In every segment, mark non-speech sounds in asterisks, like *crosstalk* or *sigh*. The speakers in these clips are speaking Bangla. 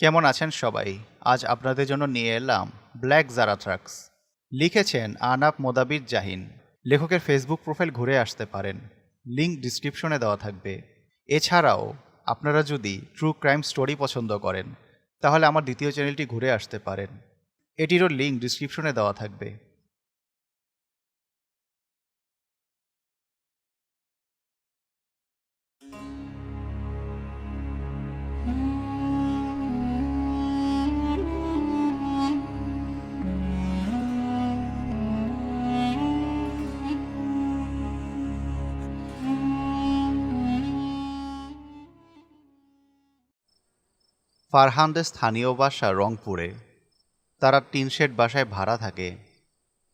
কেমন আছেন সবাই? আজ আপনাদের জন্য নিয়ে এলাম ব্ল্যাক জারাথ্রাক্স লিখেছেন আনাপ মোদাবির জাহিন। লেখকের ফেসবুক প্রোফাইল ঘুরে আসতে পারেন। লিঙ্ক ডিসক্রিপশনে দেওয়া থাকবে। এছাড়াও, আপনারা যদি ট্রু ক্রাইম স্টোরি পছন্দ করেন, তাহলে আমার দ্বিতীয় চ্যানেলটি ঘুরে আসতে পারেন। এটিরও লিঙ্ক ডিসক্রিপশনে দেওয়া থাকবে। ফারহানদের স্থানীয় বাসা রংপুরে। তারা টিন শেড বাসায় ভাড়া থাকে।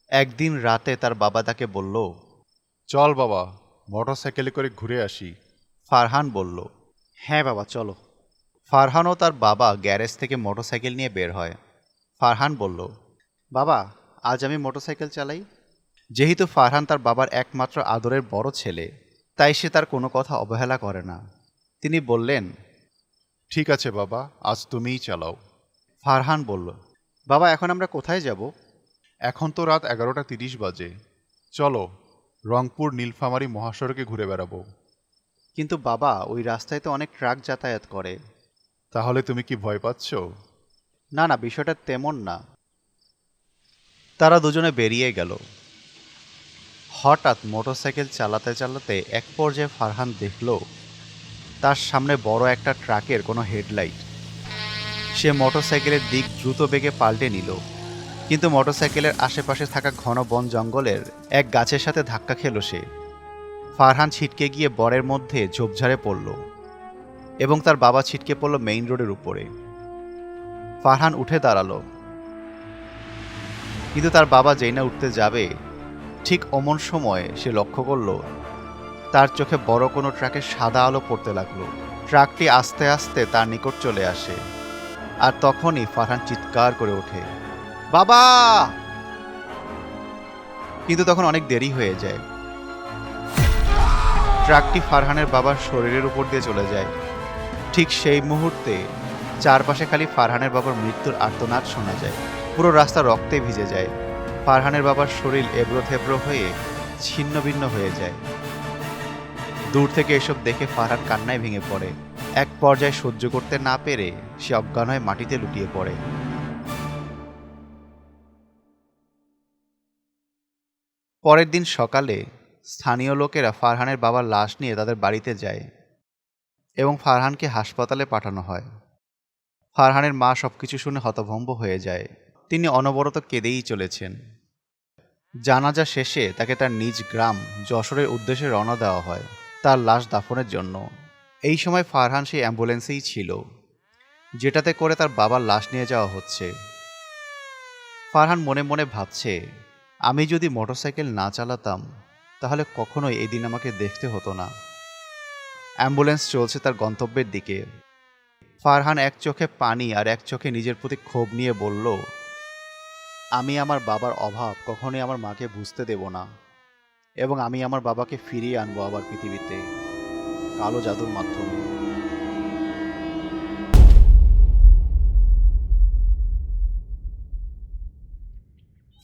একদিন রাতে তার বাবা তাকে বলল চল বাবা মোটরসাইকেলে করে ঘুরে আসি। ফারহান বলল হ্যাঁ বাবা চলো। ফারহান ও তার বাবা গ্যারেজ থেকে মোটরসাইকেল নিয়ে বের হয়। ফারহান বলল বাবা আজ আমি মোটরসাইকেল চালাই। যেহেতু ফারহান তার বাবার একমাত্র আদরের বড় ছেলে তাই সে তার কোনো কথা অবহেলা করে না। তিনি বললেন ঠিক আছে বাবা, আজ তুমিই চালাও। ফারহান বলল, বাবা, এখন আমরা কোথায় যাব? এখন তো রাত এগারোটা তিরিশ বাজে। চলো, রংপুর নীলফামারী মহাসড়কে ঘুরে বেড়াবো। কিন্তু বাবা, ওই রাস্তায় তো অনেক ট্রাক যাতায়াত করে। তাহলে তুমি কি ভয় পাচ্ছ? না না, বিষয়টা তেমন না। তারা দুজনে বেরিয়ে গেল। হঠাৎ মোটরসাইকেল চালাতে চালাতে এক পর্যায়ে ফারহান দেখল তার সামনে বড় একটা ট্রাকের কোনো হেডলাইট। সে মোটরসাইকেলের দিক দ্রুত বেগে পাল্টে নিল। কিন্তু মোটরসাইকেলের আশেপাশে থাকা ঘন বন জঙ্গলের এক গাছের সাথে ধাক্কা খেল সে। ফারহান ছিটকে গিয়ে বরের মধ্যে ঝোপঝাড়ে পড়ল এবং তার বাবা ছিটকে পড়ল মেইন রোডের উপরে। ফারহান উঠে দাঁড়াল। কিন্তু তার বাবা যেই না উঠতে যাবে, ঠিক অমন সময় সে লক্ষ্য করল তার চোখে বড় কোনো ট্রাকের সাদা আলো পড়তে লাগল। ট্রাকটি আস্তে আস্তে তার নিকট চলে আসে। আর তখনই ফারহান চিৎকার করে ওঠে, বাবা! কিন্তু তখন অনেক দেরি হয়ে যায়। ট্রাকটি ফারহানের বাবার শরীরের উপর দিয়ে চলে যায়। ঠিক সেই মুহূর্তে চারপাশে খালি ফারহানের বাবার মৃত্যুর আর্তনাদ শোনা যায়। পুরো রাস্তা রক্তে ভিজে যায়। ফারহানের বাবার শরীর এবড়ো থেবড়ো হয়ে ছিন্ন ভিন্ন হয়ে যায়। দূর থেকে এসব দেখে ফারহান কান্নায় ভেঙে পড়ে। এক পর্যায়ে সহ্য করতে না পেরে সে অজ্ঞান হয়ে মাটিতে লুটিয়ে পড়ে। পরের দিন সকালে স্থানীয় লোকেরা ফারহানের বাবার লাশ নিয়ে তাদের বাড়িতে যায় এবং ফারহানকে হাসপাতালে পাঠানো হয়। ফারহানের মা সব কিছু শুনে হতভম্ব হয়ে যায়। তিনি অনবরত কেঁদেই চলেছেন। জানাজা শেষে তাকে তার নিজ গ্রাম যশোরের উদ্দেশ্যে রওনা দেওয়া হয়। তার লাশ দাফনের জন্য। এই সময় ফারহান সেই অ্যাম্বুলেন্সেই ছিল, যেটাতে করে তার বাবার লাশ নিয়ে যাওয়া হচ্ছে। ফারহান মনে মনে ভাবছে, আমি যদি মোটরসাইকেল না চালাতাম, তাহলে কখনোই এই দিন আমাকে দেখতে হতো না। অ্যাম্বুলেন্স চলছে তার গন্তব্যের দিকে। ফারহান এক চোখে পানি আর এক চোখে নিজের প্রতি ক্ষোভ নিয়ে বলল, আমি আমার বাবার অভাব কখনোই আমার মাকে বুঝতে দেব না। এবং আমি আমার বাবাকে ফিরিয়ে আনব আবার পৃথিবীতে। কালো জাদুর মাধ্যমে।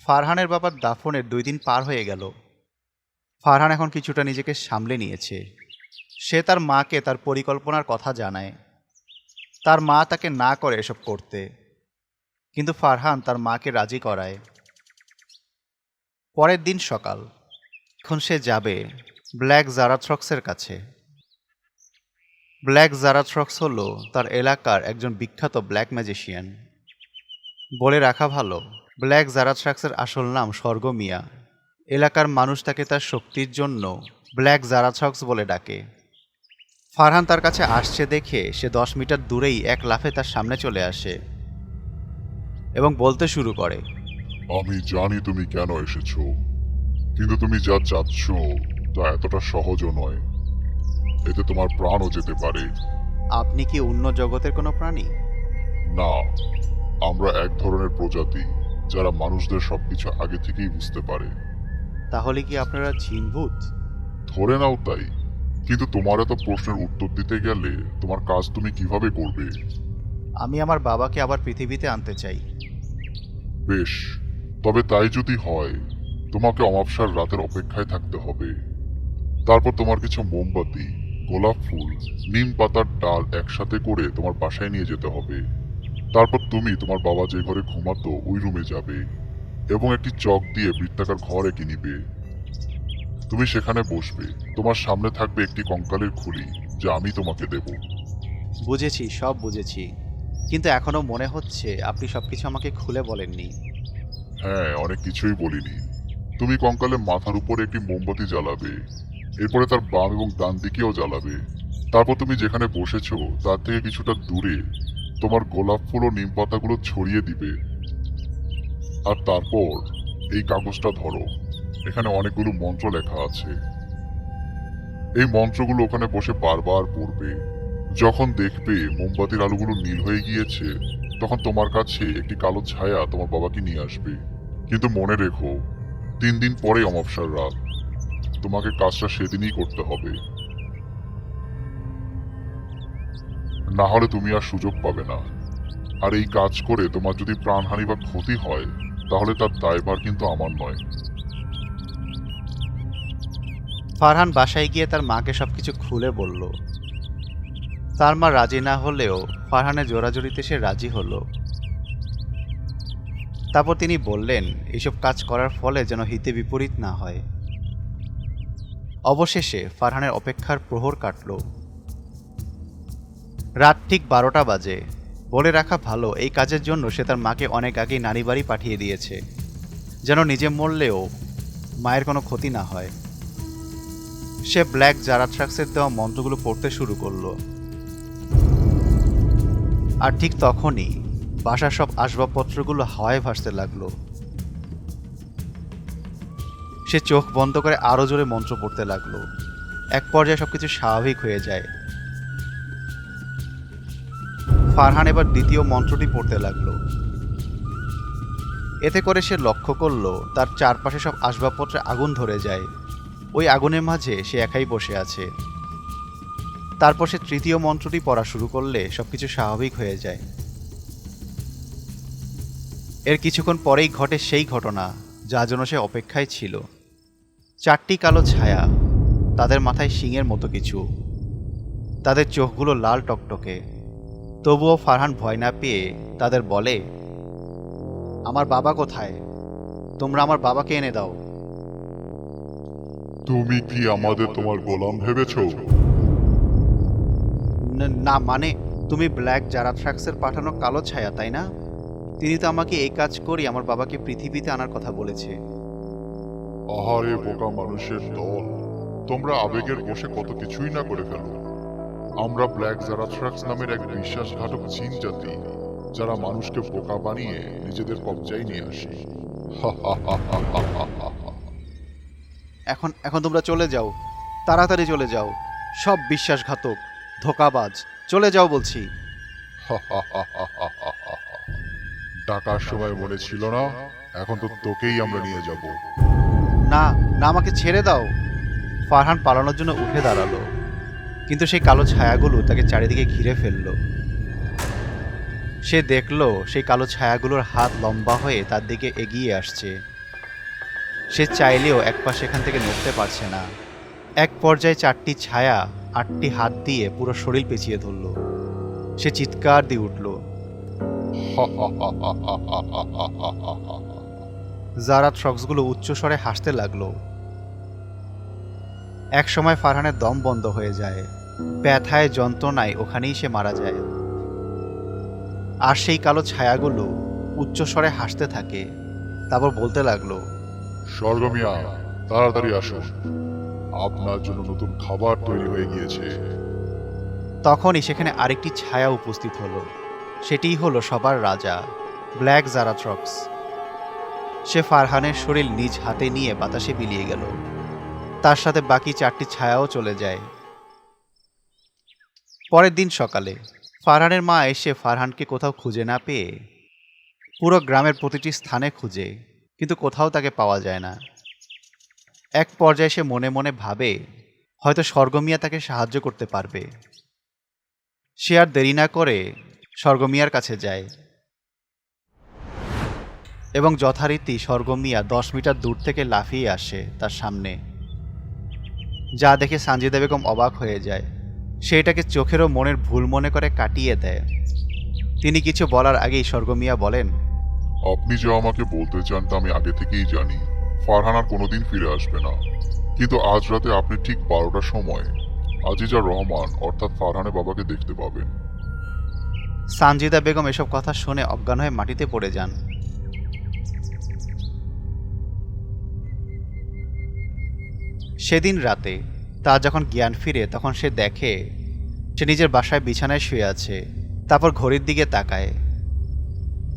ফারহানের বাবার দাফনের দুই দিন পার হয়ে গেল। ফারহান এখন কিছুটা নিজেকে সামলে নিয়েছে। সে তার মাকে তার পরিকল্পনার কথা জানায়। তার মা তাকে না করে এসব করতে। কিন্তু ফারহান তার মাকে রাজি করায়। পরের দিন সকাল। এখন সে যাবে ব্ল্যাক জারাথ্রক্সের কাছে। ব্ল্যাক জারাথ্রক্স হল তার এলাকার একজন বিখ্যাত ব্ল্যাক ম্যাজিশিয়ান। বলে রাখা ভালো, ব্ল্যাক জারাথ্রাক্সের আসল নাম স্বর্গ মিয়া। এলাকার মানুষ তাকে তার শক্তির জন্য ব্ল্যাক জারাথ্রক্স বলে ডাকে। ফারহান তার কাছে আসছে দেখে সে দশ মিটার দূরেই এক লাফে তার সামনে চলে আসে এবং বলতে শুরু করে, আমি জানি তুমি কেন এসেছ। কিন্তু তুমি যা চাচ্ছ তা এতটা সহজও নয়। এতে তোমার প্রাণও যেতে পারে। আপনি কি অন্য জগতের কোনো প্রাণী? না আমরা এক ধরনের প্রজাতি যারা মানুষদের সবকিছু আগে থেকেই বুঝতে পারে। তাহলে কি আপনারা জিনভূত? ধরে নাও তাই। কিন্তু তোমার এত প্রশ্নের উত্তর দিতে গেলে তোমার কাজ তুমি কীভাবে করবে? আমি আমার বাবাকে আবার পৃথিবীতে আনতে চাই। বেশ তবে তাই যদি হয় তোমাকে অমাবসার রাতের অপেক্ষায় থাকতে হবে। তারপর তোমার কিছু মোমবাতি গোলাপ ফুল নিম পাতার ডাল একসাথে করে তোমার বাসায় নিয়ে যেতে হবে। তারপর তুমি তোমার বাবা যে ঘরে ঘুমাতো ওই রুমে যাবে এবং একটি চক দিয়ে বৃত্তাকার ঘর এঁকে নিবে। তুমি সেখানে বসবে। তোমার সামনে থাকবে একটি কঙ্কালের খুলি যা আমি তোমাকে দেব। বুঝেছি সব বুঝেছি। কিন্তু এখনও মনে হচ্ছে আপনি সবকিছু আমাকে খুলে বলেননি। হ্যাঁ অনেক কিছুই বলিনি। তুমি কঙ্কালের মাথার উপরে একটি মোমবাতি জ্বালাবে। এরপরে তার বাম এবং ডান দিকেও জ্বালাবে। তারপর তুমি যেখানে বসেছো, তার থেকে কিছুটা দূরে তোমার গোলাপ ফুল ও নিম পাতাগুলো ছড়িয়ে দিবে। আর তারপর এই কাগজটা ধরো। এখানে অনেকগুলো মন্ত্র লেখা আছে। এই মন্ত্রগুলো ওখানে বসে বারবার পড়বে। যখন দেখবে মোমবাতির আলোগুলো নীল হয়ে গিয়েছে, তখন তোমার কাছে একটি কালো ছায়া তোমার বাবাকে নিয়ে আসবে। কিন্তু মনে রেখো তিন দিন পরে অমাবস্যার রাত। তোমাকে কাজটা সেদিনই করতে হবে। না হলে তুমি আর সুযোগ পাবে না। আর এই কাজ করে তোমার যদি প্রাণহানি বা ক্ষতি হয়, তাহলে তার দায়ভার কিন্তু আমার নয়। ফারহান বাসায় গিয়ে তার মাকে সবকিছু খুলে বলল। তার মা রাজি না হলেও ফারহানের জোরাজুরিতে সে রাজি হলো। তারপর তিনি বললেন, এসব কাজ করার ফলে যেন হিতে বিপরীত না হয়। অবশেষে ফারহানের অপেক্ষার প্রহর কাটল। রাত ঠিক বারোটা বাজে। বলে রাখা ভালো, এই কাজের জন্য সে তার মাকে অনেক আগেই নারী বাড়ি পাঠিয়ে দিয়েছে, যেন নিজে মরলেও মায়ের কোনো ক্ষতি না হয়। সে ব্ল্যাক জারাথ্রাক্সের দেওয়া মন্ত্রগুলো পড়তে শুরু করল। আর ঠিক তখনই বাসার সব আসবাবপত্রগুলো হাওয়ায় ভাসতে লাগল। সে চোখ বন্ধ করে আরও জোরে মন্ত্র পড়তে লাগল। এক পর্যায়ে সবকিছু স্বাভাবিক হয়ে যায়। ফারহান এবার দ্বিতীয় মন্ত্রটি পড়তে লাগল। এতে করে সে লক্ষ্য করল, তার চারপাশে সব আসবাবপত্রে আগুন ধরে যায়। ওই আগুনের মাঝে সে একাই বসে আছে। তারপর সে তৃতীয় মন্ত্রটি পড়া শুরু করলে সবকিছু স্বাভাবিক হয়ে যায়। এর কিছুক্ষণ পরেই ঘটে সেই ঘটনা যা জন্য সে অপেক্ষায় ছিল। চারটি কালো ছায়া তাদের মাথায় শিঙের মতো কিছু। তাদের চোখগুলো লাল টকটকে। তবুও ফারহান ভয় না পেয়ে তাদের বলে আমার বাবা কোথায়? তোমরা আমার বাবাকে এনে দাও। তুমি কি আমাদের তোমার গোলাম ভেবেছো? ন- না মানে তুমি ব্ল্যাক জারাথ্রাক্সের পাঠানো কালো ছায়া তাই না? তিনি তো আমাকে এই কাজ করি আমার বাবাকে পৃথিবীতে আনার কথা বলেছে আহারে বোকা মানুষের দল তোমরা আবেগের বসে কত কিছুই না করে ফেলো আমরা ব্ল্যাক জারাথ্রাক্স নামের এক বিশ্বাসঘাতক জিন জাতি যারা মানুষকে বোকা বানিয়ে নিজেদের কবজায় নিয়ে আসে এখন এখন তোমরা চলে যাও তাড়াতাড়ি চলে যাও সব বিশ্বাসঘাতক ধোকাবাজ চলে যাও বলছি ডাকার সময় মনে ছিল না, এখন তো তোকেই আমরা নিয়ে যাব। না না, আমাকে ছেড়ে দাও। ফারহান পালানোর জন্য উঠে দাঁড়াল, কিন্তু সেই কালো ছায়াগুলো তাকে চারিদিকে ঘিরে ফেলল। সে দেখল সেই কালো ছায়াগুলোর হাত লম্বা হয়ে তার দিকে এগিয়ে আসছে। সে চাইলেও এক পাশে এখান থেকে নড়তে পারছে না। এক পর্যায়ে চারটি ছায়া আটটি হাত দিয়ে পুরো শরীর পেঁচিয়ে ধরল। সে চিৎকার দিয়ে উঠল যারা ট্রক্সগুলো উচ্চস্বরে হাসতে লাগল এক সময় ফারহানের দম বন্ধ হয়ে যায় ব্যথায় যন্ত্রণায় ওখানেই সে মারা যায়। আর সেই কালো ছায়াগুলো উচ্চস্বরে হাসতে থাকে তারপর বলতে লাগল স্বর্গমিয়া তাড়াতাড়ি আসুন আপনার জন্য নতুন খাবার তৈরি হয়ে গিয়েছে। তখনই সেখানে আরেকটি ছায়া উপস্থিত হলো। সেটিই হলো সবার রাজা, ব্ল্যাক জারাথ্রক্স। সে ফারহানের শরীর নিজ হাতে নিয়ে বাতাসে বিলিয়ে গেল। তার সাথে বাকি চারটি ছায়াও চলে যায়। পরের দিন সকালে, ফারহানের মা এসে ফারহানকে কোথাও খুঁজে না পেয়ে পুরো গ্রামের প্রতিটি স্থানে খুঁজে, কিন্তু কোথাও তাকে পাওয়া যায় না। এক পর্যায়ে সে মনে মনে ভাবে, হয়তো স্বর্গমিয়া তাকে সাহায্য করতে পারবে। সে আর দেরি না করে স্বর্গমিয়ার কাছে যায়। এবং যথারীতি স্বর্গমিয়া দশ মিটার দূর থেকে লাফিয়ে আসে তার সামনে। যা দেখে সানজিদা বেগম অবাক হয়ে যায়। সে এটাকে চোখের মনের ভুল মনে করে কাটিয়ে দেয়। তিনি কিছু বলার আগেই স্বর্গমিয়া বলেন, আপনি যা আমাকে বলতে চান তা আমি আগে থেকেই জানি। ফারহান আর কোনোদিন ফিরে আসবে না। কিন্তু আজ রাতে আপনি ঠিক বারোটার সময় আজিজা রহমান, অর্থাৎ ফারহানের বাবাকে দেখতে পাবেন। সানজিদা বেগম এসব কথা শুনে অজ্ঞান হয়ে মাটিতে পড়ে যান। সেদিন রাতে তার যখন জ্ঞান ফিরে, তখন সে দেখে সে নিজের বাসায় বিছানায় শুয়ে আছে, তারপর ঘড়ির দিকে তাকায়।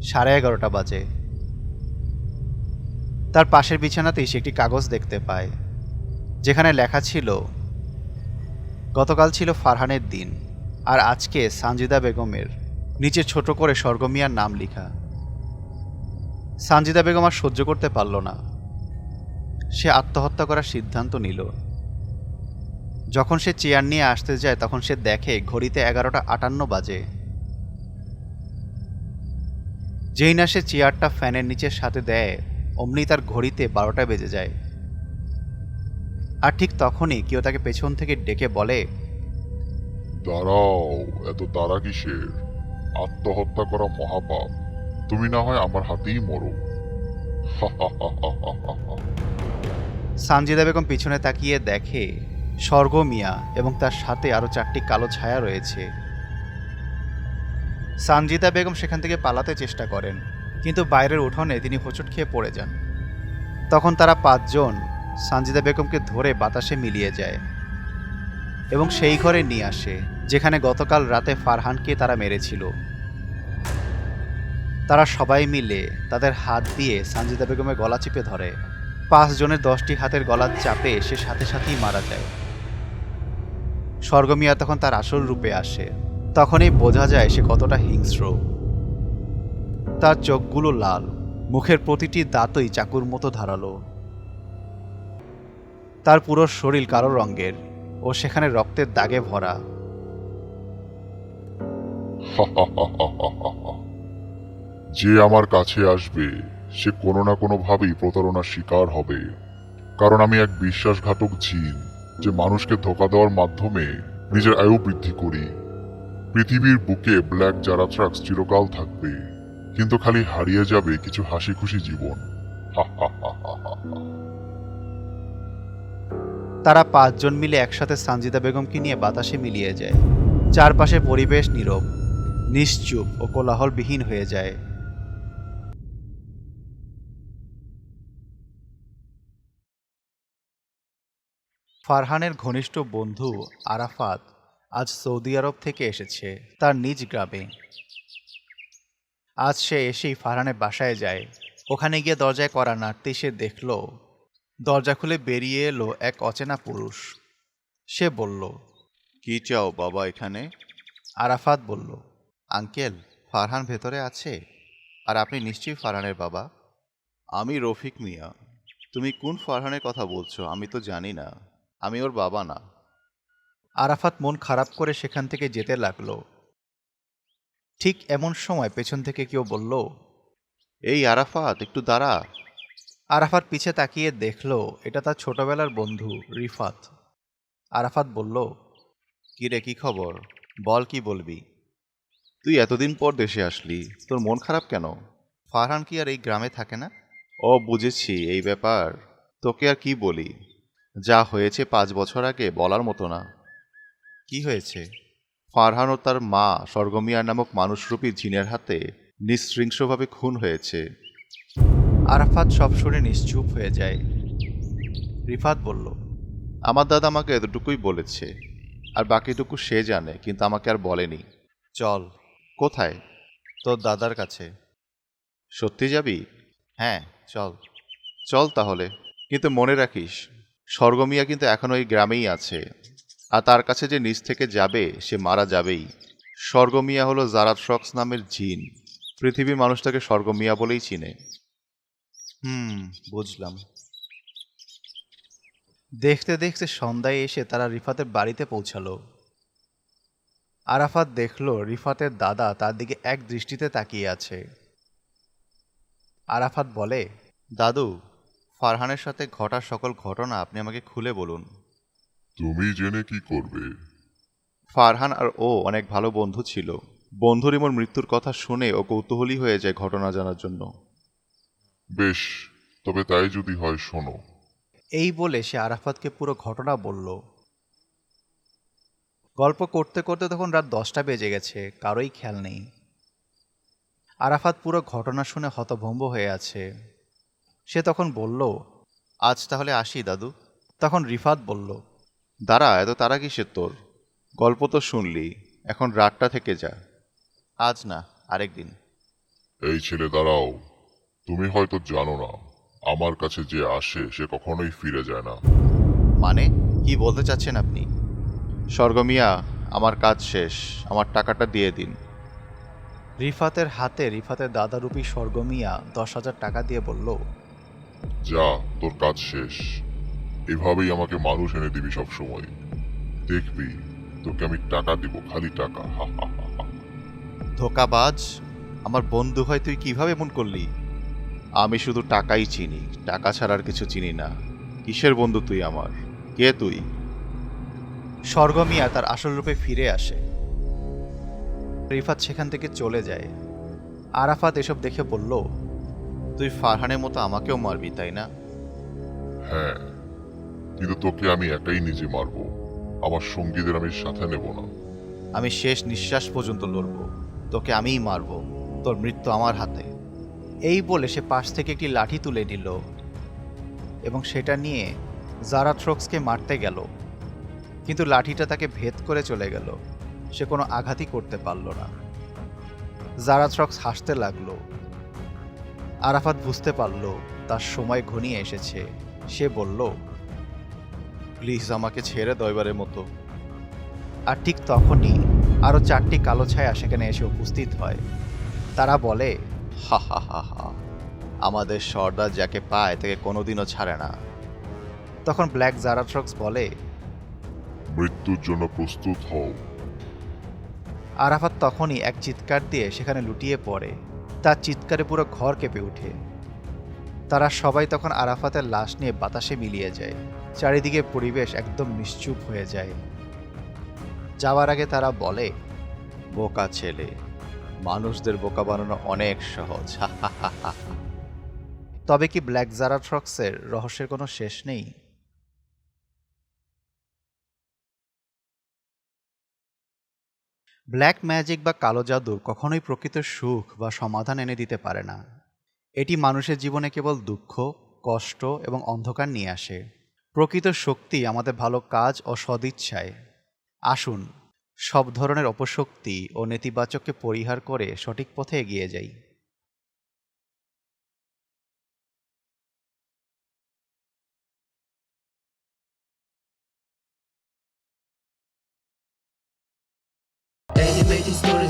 সাড়ে এগারোটা বাজে। তার পাশের বিছানাতেই সে একটি কাগজ দেখতে পায়, যেখানে লেখা ছিল, গতকাল ছিল ফারহানের দিন, আর আজকে সানজিদা বেগমের নিচে ছোট করে স্বর্গমিয়ার নাম লেখা। সানজিদা বেগম আর সহ্য করতে পারল না। সে আত্মহত্যা করার সিদ্ধান্ত নিল। যখন সে চেয়ার নিয়ে আসতে যায়, তখন সে দেখে ঘড়িতে এগারোটা আটান্ন বাজে। যেই না সে চেয়ারটা ফ্যানের নিচের সাথে দেয়, অমনি তার ঘড়িতে বারোটা বেজে যায়। আর ঠিক তখনই কেউ তাকে পেছন থেকে ডেকে বলে, দাঁড়াও, এত তারা কিসের? আত্মহত্যা করা মহাপাপ। তুমি না হয় আমার হাতেই মরো। সানজিদা বেগম পিছনে তাকিয়ে দেখে, স্বর্গ মিয়া এবং তার সাথে আরও চারটি কালো ছায়া রয়েছে। সানজিদা বেগম সেখান থেকে পালাতে চেষ্টা করেন, কিন্তু বাইরের উঠোনে তিনি হোঁচট খেয়ে পড়ে যান। তখন তারা পাঁচজন সানজিদা বেগমকে ধরে বাতাসে মিলিয়ে যায় এবং সেই ঘরে নিয়ে আসে। যেখানে গতকাল রাতে ফারহানকে তারা মেরেছিল। তারা সবাই মিলে তাদের হাত দিয়ে সানজিদা বেগমের গলা চিপে ধরে। পাঁচ জনের দশটি হাতের গলার চাপে সে সাথে সাথেই মারা যায়। স্বর্গমিয়া তখন তার আসল রূপে আসে। তখনই বোঝা যায় সে কতটা হিংস্র। তার চোখগুলো লাল, মুখের প্রতিটি দাঁতই চাকুর মতো ধারালো। তার পুরো শরীর কালো রঙের ও সেখানে রক্তের দাগে ভরা। *laughs* যে আমার কাছে আসবে, সে কোনো না কোনো ভাবেই প্রতারণার শিকার হবে। কারণ আমি এক বিশ্বাসঘাতক জিন যে মানুষকে ধোকা দেওয়ার মাধ্যমে নিজের আয়ু বৃদ্ধি করি। পৃথিবীর বুকে ব্ল্যাক জারাথ্রাক্স চিরকাল থাকবে, কিন্তু খালি হারিয়ে যাবে কিছু হাসি খুশি জীবন। *laughs* তারা পাঁচজন মিলে একসাথে সানজিদা বেগমকে নিয়ে বাতাসে মিলিয়ে যায়। চারপাশে পরিবেশ নীরব। নিশ্চুপ ও কোলাহলবিহীন হয়ে যায়। ফারহানের ঘনিষ্ঠ বন্ধু আরাফাত আজ সৌদি আরব থেকে এসেছে তার নিজ গ্রামে। আজ সে এসেই ফারহানের বাসায় যায়। ওখানে গিয়ে দরজায় করা নাড়তেই সে দেখল দরজা খুলে বেরিয়ে এলো এক অচেনা পুরুষ। সে বলল কি চাও বাবা এখানে? আরাফাত বলল আঙ্কেল ফারহান ভেতরে আছে। আর আপনি নিশ্চয়ই ফারহানের বাবা। আমি রফিক মিয়া। তুমি কোন ফারহানের কথা বলছো? আমি তো জানি না। আমি ওর বাবা না। আরাফাত মন খারাপ করে সেখান থেকে যেতে লাগল। ঠিক এমন সময় পেছন থেকে কেউ বলল এই আরাফাত একটু দাঁড়া। আরাফাত পিছে তাকিয়ে দেখল এটা তার ছোটবেলার বন্ধু রিফাত। আরাফাত বলল কি রে কি খবর? বল কি বলবি? তুই এতদিন পর দেশে আসলি তোর মন খারাপ কেন? ফারহান কি আর এই গ্রামে থাকে না? ও বুঝেছি এই ব্যাপার। তোকে আর কি বলি? যা হয়েছে পাঁচ বছর আগে বলার মতো না। কি হয়েছে? ফারহান ও তার মা স্বর্গমিয়ার নামক মানুষরূপী জিনের হাতে নিঃশৃংসভাবে খুন হয়েছে। আরাফাত সব শুনে নিশ্চুপ হয়ে যায়। রিফাত বলল আমার দাদা আমাকে এতটুকুই বলেছে আর বাকিটুকু সে জানে কিন্তু আমাকে আর বলেনি। চল কোথায়? তোর দাদার কাছে। সত্যি যাবি? হ্যাঁ চল। চল তাহলে। কিন্তু মনে রাখিস স্বর্গমিয়া কিন্তু এখন ওই গ্রামেই আছে। আর তার কাছে যে নিচ থেকে যাবে সে মারা যাবেই। স্বর্গমিয়া হলো জারাথ্রক্স নামের জিন। পৃথিবীর মানুষ তাকে স্বর্গমিয়া বলেই চিনে। হুম বুঝলাম। দেখতে দেখতে সন্ধ্যায় এসে তারা রিফাতের বাড়িতে পৌঁছালো। আরাফাত দেখল রিফাতের দাদা তার দিকে এক দৃষ্টিতে তাকিয়ে আছে। আরাফাত বলে দাদু ফারহানের সাথে ঘটা সকল ঘটনা আপনি আমাকে খুলে বলুন। তুমি জেনে কি করবে? ফারহান আর ও অনেক ভালো বন্ধু ছিল। বন্ধু রিমোর মৃত্যুর কথা শুনে ও কৌতূহলী হয়ে যায় ঘটনা জানার জন্য। বেশ তবে তাই যদি হয় শোনো। এই বলে সে আরাফাতকে পুরো ঘটনা বলল। গল্প করতে করতে তখন রাত দশটা বেজে গেছে কারোই খেয়াল নেই। আরাফাত পুরো ঘটনা শুনে হতভম্ব হয়ে আছে। সে তখন বলল আজ তাহলে আসি দাদু। তখন রিফাত বলল দাঁড়া এত তারা কিসের তোর? গল্প তো শুনলি এখন রাতটা থেকে যা। আজ না আরেকদিন এই ছেলে দাঁড়াও। তুমি হয়তো জানো না আমার কাছে যে আসে সে কখনোই ফিরে যায় না। মানে? কি বলতে চাচ্ছেন আপনি? স্বর্গমিয়া আমার কাজ শেষ আমার টাকাটা দিয়ে দিন। রিফাতের হাতে রিফাতের দাদারূপী স্বর্গমিয়া দশ হাজার টাকা দিয়ে বলল যা তোর কাজ শেষ। এভাবেই আমাকে মানুষ এনে দিবি সব সময় দেখবি তোকে আমি টাকা দিব খালি টাকা। হা হা হা হা। ধোকাবাজ আমার বন্ধু হয় তুই কীভাবে এমন করলি? আমি শুধু টাকাই চিনি টাকা ছাড়া আর কিছু চিনি না। কিসের বন্ধু তুই আমার? কে তুই? স্বর্গমিয়া তার আসল রূপে ফিরে আসে। রিফাত সেখান থেকে চলে যায়। আরাফাত এসব দেখে বলল তুই ফারহানের মতো আমাকেও মারবি তাই না? হ্যাঁ কিন্তু তোকে আমি একাই নিজে মারবো। আমার সঙ্গীদের আমি সাথে নেব না। আমি শেষ নিঃশ্বাস পর্যন্ত লড়ব। তোকে আমিই মারব তোর মৃত্যু আমার হাতে। এই বলে সে পাশ থেকে একটি লাঠি তুলে নিল এবং সেটা নিয়ে জারাথ্রক্সকে মারতে গেল। কিন্তু লাঠিটা তাকে ভেদ করে চলে গেল। সে কোনো আঘাতই করতে পারল না। জারাথ্রক্স হাসতে লাগল। আরাফাত বুঝতে পারল, তার সময় ঘনিয়ে এসেছে। সে বলল, প্লিজ আমাকে ছেড়ে দয়বারের মতো। আর ঠিক তখনই আরও চারটি কালো ছায়া সেখানে এসে উপস্থিত হয়। তারা বলে, হা হা হা হা, আমাদের সর্দার যাকে পায় তাকে কোনোদিনও ছাড়ে না। তখন ব্ল্যাক জারাথ্রক্স বলে মৃত্যুর জন্য প্রস্তুত হও। আরাফাত তখনই এক চিৎকার দিয়ে সেখানে লুটিয়ে পড়ে। তার চিৎকারে পুরো ঘর কেঁপে ওঠে। তারা সবাই তখন আরাফাতের লাশ নিয়ে বাতাসে মিলিয়ে যায়। চারিদিকে পরিবেশ একদম নিশ্চুপ হয়ে যায়। যাওয়ার আগে তারা বলে বোকা ছেলে মানুষদের বোকা বানানো অনেক সহজ। হা হা হা হা হা। তবে কি ব্ল্যাক জারাথ্রক্সের রহস্যের কোনো শেষ নেই? ব্ল্যাক ম্যাজিক বা কালো জাদু কখনোই প্রকৃত সুখ বা সমাধান এনে দিতে পারে না। এটি মানুষের জীবনে কেবল দুঃখ, কষ্ট এবং অন্ধকার নিয়ে আসে। প্রকৃত শক্তি আমাদের ভালো কাজ ও সদিচ্ছায়। আসুন, সব ধরনের অপশক্তি ও নেতিবাচককে পরিহার করে সঠিক পথে এগিয়ে যাই।